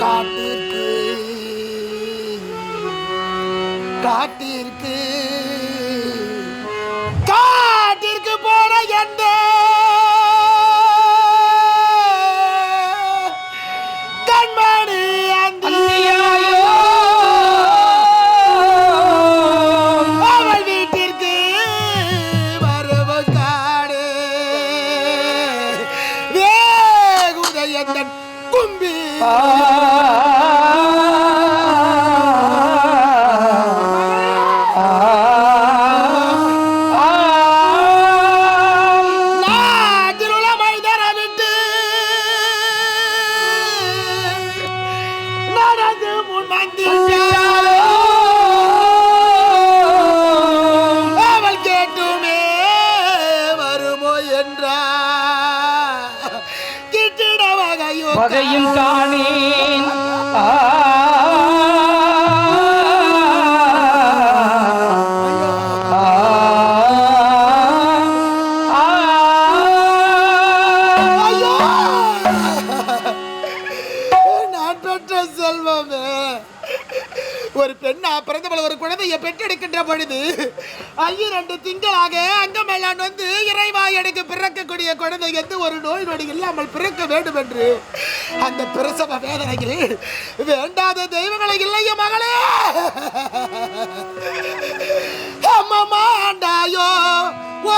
காட்டிற்கு காட்டிற்கு வேகுதயந்தன் கும்பி. நடந்து முன் குழந்தையை பெற்றெடுக்கின்ற பொழுது ஐயிரண்டு திங்களாக அங்கமெல்லாம் வந்து இறைவா எனக்கு பிறக்கக்கூடிய குழந்தை எந்த ஒரு நோய் நொடி இல்லாமல் பிறக்க வேண்டும் என்று அந்த பிரசவ வேதனையில் வேண்டாத தெய்வங்களை இல்லைய மகளே! அம்மா ஆண்டாயோ ஓ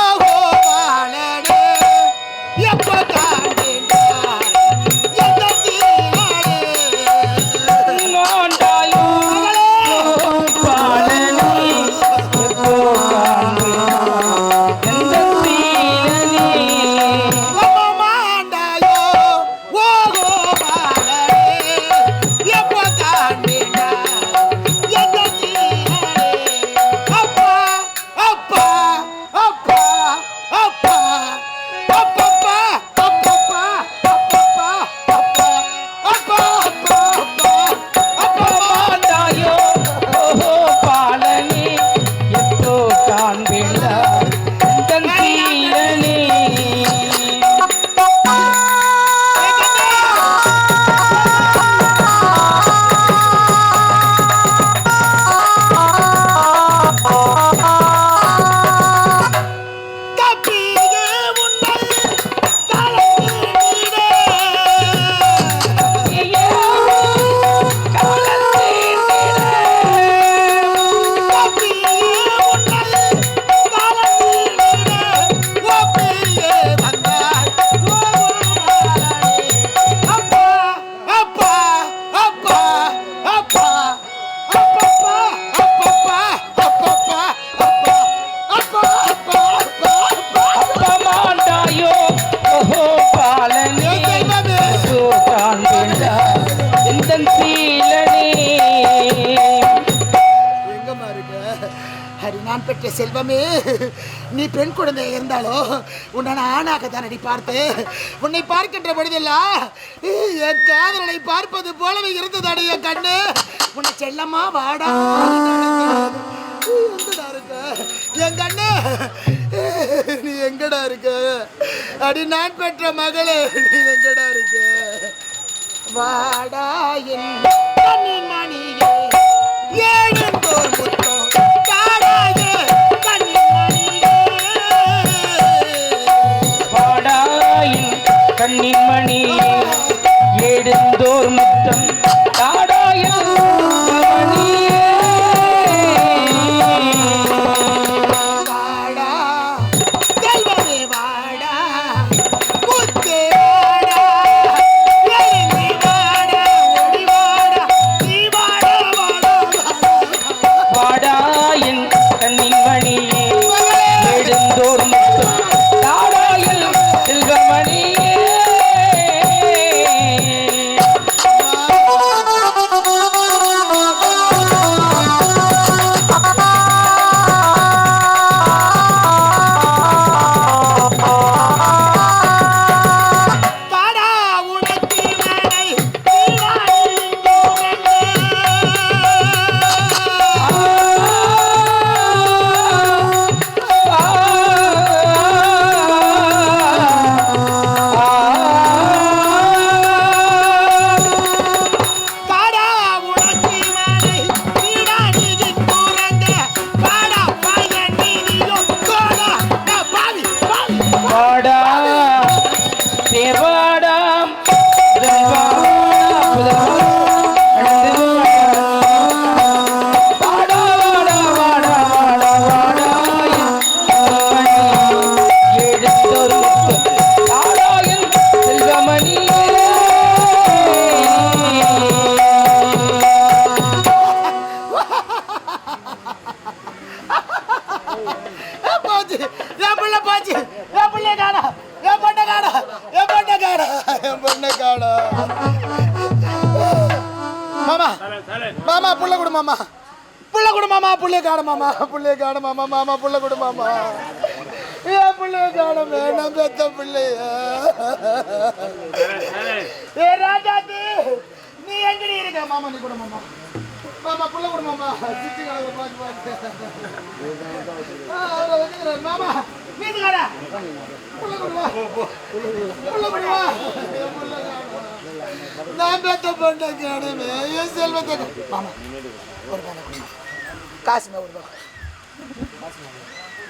பெற்ற செல்வமே நீ பெண் குழந்தை இருந்தாலோ உன்னை ஆணாக தானடி பார்த்தேன். உன்னை பார்க்கின்ற பொழுதெல்லாம் என் காதலனை பார்ப்பது போலவே இருந்ததாடி என் கண்ணு. உன்னை செல்லம்மா வாடா. என் கண்ணு. நீ எங்கடா இருக்க? அடி நான் பெற்ற மகளே நீ எங்கடா இருக்க? வாடா என் கண்ணின் மாமா புள்ள கொடு மாமா. புள்ள கொடு மாமா புள்ளைய காண மாமா. புள்ளைய காண மாமா மாமா புள்ள கொடு மாமா. ஏன் புள்ளைய காண வேணாம் பெத்த பிள்ளைய. ஏ ராஜாத்தி நீ எங்கடி இருக்க? மாமா நீ கூட மாமா. மாமா புள்ள கொடு மாமா. சித்தி கலவை பார்த்து பார்த்து மாமா வீட்டுக்காரா? புள்ள கொடு புள்ள கொடு புள்ள நான் பெத்த பொண்ணை காணுமே என் செல்வத்தை மாமா ஒரு பானை கொடு. காசு மே ஒரு ரூபா.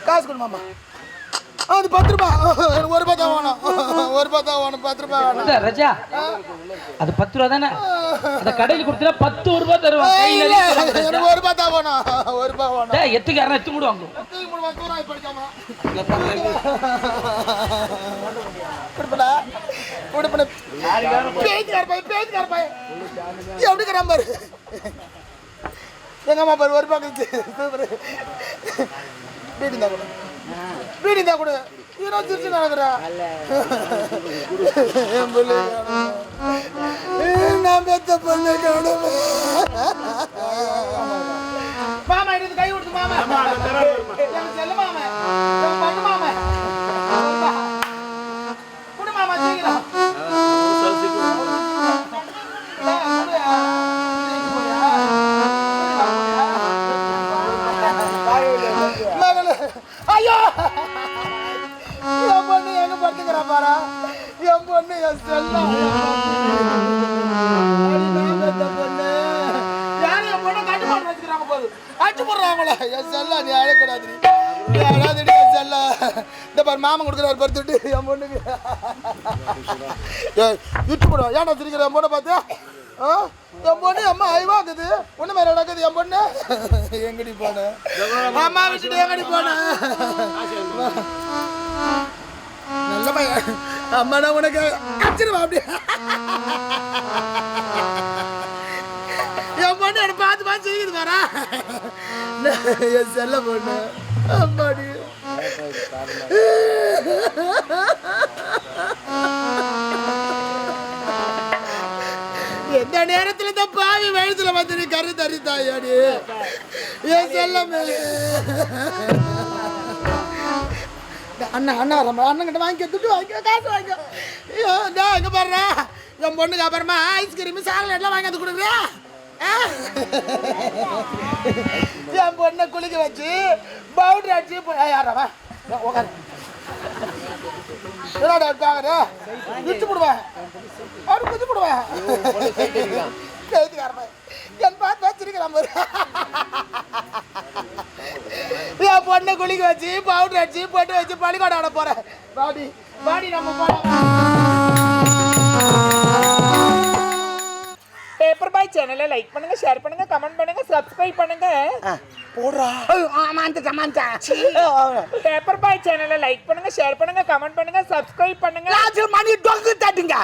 காசு கொடு மாமா அது பத்து ரூபா ஒரு ரூபா தான்? வேணும் ஒரு ரூபா தான் வேணும் பத்து ரூபா வேணும் ரஜா அது பத்து ரூபா தானே அந்த கடையில் கொடுத்தா பத்து ரூபாய் தருவாங்க. எனக்கு ஒரு ரூபா தான் வேணும் ஒரு ரூபா வேணும் டேய், எத்துக்கு யாரும் எத்து மூடுவாங்க தூக்கி மூணு மாசம் தூரம் ஆகி. படிக்காம கொடுப்பட பேச்சுக்கார பையன் பேச்சுக்கார பையன். எப்படி இருக்கிறான் பாரு. எங்க அம்மா பாரு ஒரு பக்கத்து சூப்பர். வீடு தான் கொடு. வீடு தான் கொடு. சிரிச்சு நடக்கிறா? காணுமே. நான் பெத்த பொண்ணு மாமா எடுத்து கை கொடுத்து மாமா. செல்ல மாமா. பொண்ணு மாமா. போது அடிச்சு போடுறாங்களே என் செல்ல நீ அழக்கூடாது நீ அழாதடி என் செல்ல இந்த பாரு மாமன் கொடுக்குறாரு படுத்துட்டு என் பொண்ணுக்கு விட்டு போடுவா ஏன்டா சிரிக்கிற என் பொண்ணை பார்த்தியா ஆ என் பொண்ணு அம்மா ஐவா இருக்குது ஒண்ணு மேல நடக்குது என் பொண்ணு எங்கடி போன? அம்மா விட்டுட்டு எங்கடி போன? நல்ல பையன். அம்மா நான் உனக்கு அடிச்சிருவா அப்படி. என் பொண்ணு என்ன பார்த்து பார்த்து செய்யுது வரா என் செல்ல பொண்ணு. அம்மாடி. எந்த நேரத்துல இந்த பாவி வயசுல வந்து நீ கரு தரித்தாயாடி? என் செல்லமே அண்ணா அண்ணா ரொம்ப அண்ணன் கிட்ட வாங்கி துட்டு வாங்கி காசு வாங்கி ஐயோ இந்தா இங்க பாருடா. என் பொண்ணுக்கு அப்புறமா ஐஸ்கிரீம் சாக்லேட்லாம் வாங்கி வந்து கொடுக்குறியா? என் பொண்ணை குளிக்க வச்சு பவுடர் அடிச்சு யாரவா உட்காரு என்னடா இருக்காங்க விட்டு போடுவேன் அவரு குஞ்சு போடுவேன் என் பார்த்து வச்சிருக்கிறான் பாரு. பொண்ணை குளிக்க வச்சு பவுடர் அடிச்சு பொட்டு வச்சு பள்ளிக்கூடம் ஆட போறேன். பாடி பாடி நம்ம பேப்பர் பாய் சேனலை லைக் பண்ணுங்க ஷேர் பண்ணுங்க கமெண்ட் பண்ணுங்க சப்ஸ்கிரைப் பண்ணுங்க. போடுறா. ஆமா அந்த சமாந்தா பேப்பர் பாய் சேனலை லைக் பண்ணுங்க ஷேர் பண்ணுங்க கமெண்ட் பண்ணுங்க சப்ஸ்கிரைப் பண்ணுங்க. மணி டொங்கு தட்டுங்க.